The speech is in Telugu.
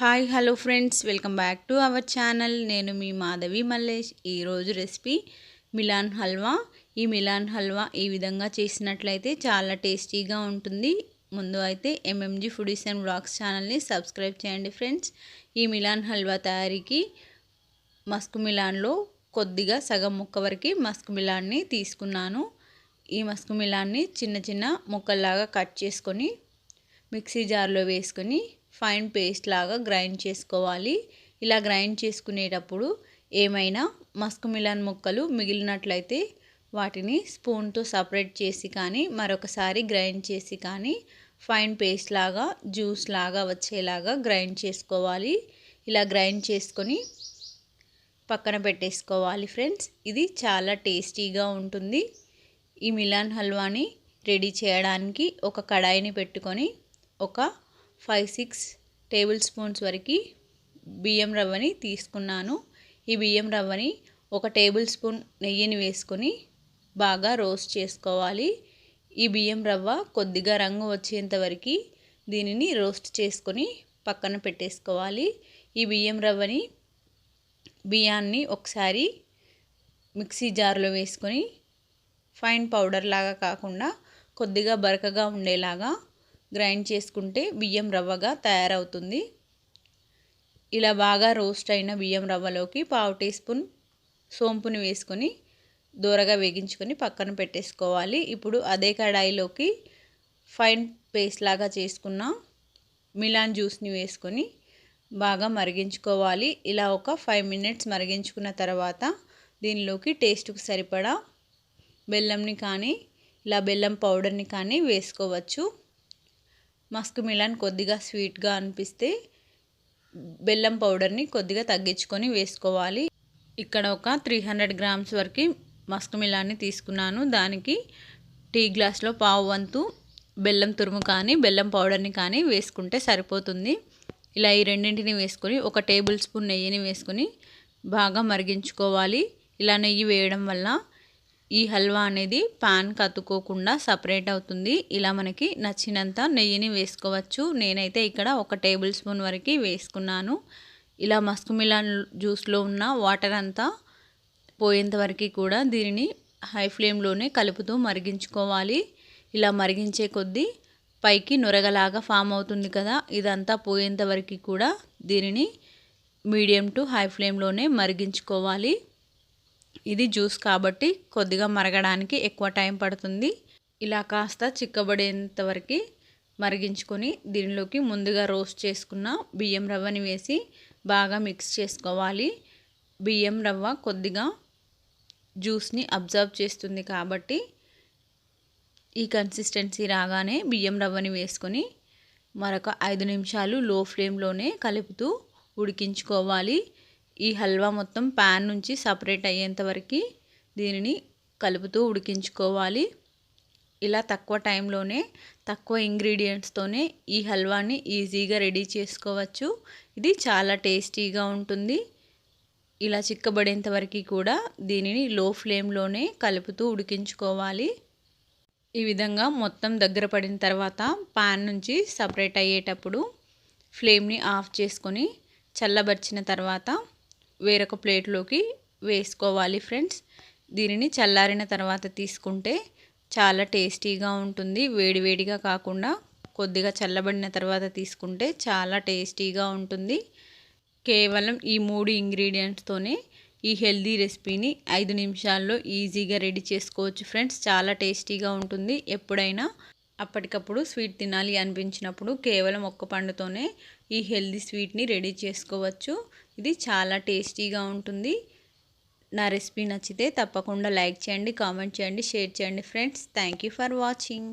Hi hello friends. Welcome back to our channel. నేను మీ మాధవి మల్లేష్. ఈరోజు రెసిపీ మిలాన్ హల్వా. ఈ మిలాన్ హల్వా ఈ విధంగా చేసినట్లయితే చాలా టేస్టీగా ఉంటుంది. ముందు అయితే ఎంఎంజీ ఫుడీస్ అండ్ బ్లాగ్స్ ఛానల్ని సబ్స్క్రైబ్ చేయండి ఫ్రెండ్స్. ఈ మిలాన్ హల్వా తయారీకి మస్కు మిలాన్లో కొద్దిగా సగం ముక్క వరకు మస్కు మిలాన్ని తీసుకున్నాను. ఈ మస్కు మిలాన్ని చిన్న చిన్న ముక్కల్లాగా కట్ చేసుకొని మిక్సీ జార్లో వేసుకొని ఫైన్ పేస్ట్ లాగా గ్రైండ్ చేసుకోవాలి. ఇలా గ్రైండ్ చేసుకునేటప్పుడు ఏమైనా మస్క్ మిలన్ ముక్కలు మిగిలినట్లయితే వాటిని స్పూన్తో సపరేట్ చేసి కానీ మరొకసారి గ్రైండ్ చేసి కానీ ఫైన్ పేస్ట్ లాగా జ్యూస్ లాగా వచ్చేలాగా గ్రైండ్ చేసుకోవాలి. ఇలా గ్రైండ్ చేసుకొని పక్కన పెట్టేసుకోవాలి ఫ్రెండ్స్. ఇది చాలా టేస్టీగా ఉంటుంది. ఈ మిలాన్ హల్వాని రెడీ చేయడానికి ఒక కడాయిని పెట్టుకొని ఒక ఫైవ్ సిక్స్ టేబుల్ స్పూన్స్ వరకు బియ్యం రవ్వని తీసుకున్నాను. ఈ బియ్యం రవ్వని ఒక టేబుల్ స్పూన్ నెయ్యిని వేసుకొని బాగా రోస్ట్ చేసుకోవాలి. ఈ బియ్యం రవ్వ కొద్దిగా రంగు వచ్చేంత వరకు దీనిని రోస్ట్ చేసుకొని పక్కన పెట్టేసుకోవాలి. ఈ బియ్యం రవ్వని బియ్యాన్ని ఒకసారి మిక్సీ జార్లో వేసుకొని ఫైన్ పౌడర్ లాగా కాకుండా కొద్దిగా బరకగా ఉండేలాగా గ్రైండ్ చేసుకుంటే బియ్యం రవ్వగా తయారవుతుంది. ఇలా బాగా రోస్ట్ అయిన బియ్యం రవ్వలోకి పావు టీ స్పూన్ సోంపుని వేసుకొని దూరగా వేగించుకొని పక్కన పెట్టేసుకోవాలి. ఇప్పుడు అదే కడాయిలోకి ఫైన్ పేస్ట్ లాగా చేసుకున్న మిలాన్ జ్యూస్ని వేసుకొని బాగా మరిగించుకోవాలి. ఇలా ఒక ఫైవ్ మినిట్స్ మరిగించుకున్న తర్వాత దీనిలోకి టేస్ట్కి సరిపడా బెల్లంని కానీ ఇలా బెల్లం పౌడర్ని కానీ వేసుకోవచ్చు. మస్క్ మిలాన్ కొద్దిగా స్వీట్గా అనిపిస్తే బెల్లం పౌడర్ని కొద్దిగా తగ్గించుకొని వేసుకోవాలి. ఇక్కడ ఒక త్రీ హండ్రెడ్ గ్రామ్స్ వరకు మస్క్ మిలాన్ని తీసుకున్నాను. దానికి టీ గ్లాస్లో పావు వంతు బెల్లం తురుము కానీ బెల్లం పౌడర్ని కానీ వేసుకుంటే సరిపోతుంది. ఇలా ఈ రెండింటిని వేసుకొని ఒక టేబుల్ స్పూన్ నెయ్యిని వేసుకొని బాగా మరిగించుకోవాలి. ఇలా నెయ్యి వేయడం వల్ల ఈ హల్వా అనేది పాన్ కత్తుకోకుండా సపరేట్ అవుతుంది. ఇలా మనకి నచ్చినంత నెయ్యిని వేసుకోవచ్చు. నేనైతే ఇక్కడ ఒక టేబుల్ స్పూన్ వరకు వేసుకున్నాను. ఇలా మస్క్ మిలాన్ జ్యూస్లో ఉన్న వాటర్ అంతా పోయేంత వరకు కూడా దీనిని హై ఫ్లేమ్లోనే కలుపుతూ మరిగించుకోవాలి. ఇలా మరిగించే కొద్దీ పైకి నొరగలాగా ఫామ్ అవుతుంది కదా ఇదంతా పోయేంత వరకు కూడా దీనిని మీడియం టు హై ఫ్లేమ్లోనే మరిగించుకోవాలి. ఇది జ్యూస్ కాబట్టి కొద్దిగా మరగడానికి ఎక్కువ టైం పడుతుంది. ఇలా కాస్త చిక్కబడేంత వరకు మరిగించుకొని దీనిలోకి ముందుగా రోస్ట్ చేసుకున్న బియ్యం రవ్వని వేసి బాగా మిక్స్ చేసుకోవాలి. బియ్యం రవ్వ కొద్దిగా జ్యూస్ని అబ్జర్వ్ చేస్తుంది కాబట్టి ఈ కన్సిస్టెన్సీ రాగానే బియ్యం రవ్వని వేసుకొని మరొక ఐదు నిమిషాలు లో ఫ్లేమ్లోనే కలుపుతూ ఉడికించుకోవాలి. ఈ హల్వా మొత్తం ప్యాన్ నుంచి సపరేట్ అయ్యేంత వరకు దీనిని కలుపుతూ ఉడికించుకోవాలి. ఇలా తక్కువ టైంలోనే తక్కువ ఇంగ్రీడియంట్స్తోనే ఈ హల్వాని ఈజీగా రెడీ చేసుకోవచ్చు. ఇది చాలా టేస్టీగా ఉంటుంది. ఇలా చిక్కబడేంత వరకు కూడా దీనిని లో ఫ్లేమ్లోనే కలుపుతూ ఉడికించుకోవాలి. ఈ విధంగా మొత్తం దగ్గర పడిన తర్వాత పాన్ నుంచి సపరేట్ అయ్యేటప్పుడు ఫ్లేమ్ని ఆఫ్ చేసుకొని చల్లబరిచిన తర్వాత వేరొక ప్లేట్లోకి వేసుకోవాలి ఫ్రెండ్స్. దీనిని చల్లారిన తర్వాత తీసుకుంటే చాలా టేస్టీగా ఉంటుంది. వేడివేడిగా కాకుండా కొద్దిగా చల్లబడిన తర్వాత తీసుకుంటే చాలా టేస్టీగా ఉంటుంది. కేవలం ఈ మూడు ఇంగ్రీడియంట్స్తోనే ఈ హెల్దీ రెసిపీని ఐదు నిమిషాల్లో ఈజీగా రెడీ చేసుకోవచ్చు ఫ్రెండ్స్. చాలా టేస్టీగా ఉంటుంది. ఎప్పుడైనా అప్పటికప్పుడు స్వీట్ తినాలి అనిపించినప్పుడు కేవలం ఒక్క పండుతోనే ఈ హెల్దీ స్వీట్ని రెడీ చేసుకోవచ్చు. ఇది చాలా టేస్టీగా ఉంటుంది. నా రెసిపీ నచ్చితే తప్పకుండా లైక్ చేయండి కామెంట్ చేయండి షేర్ చేయండి ఫ్రెండ్స్. Thank for watching.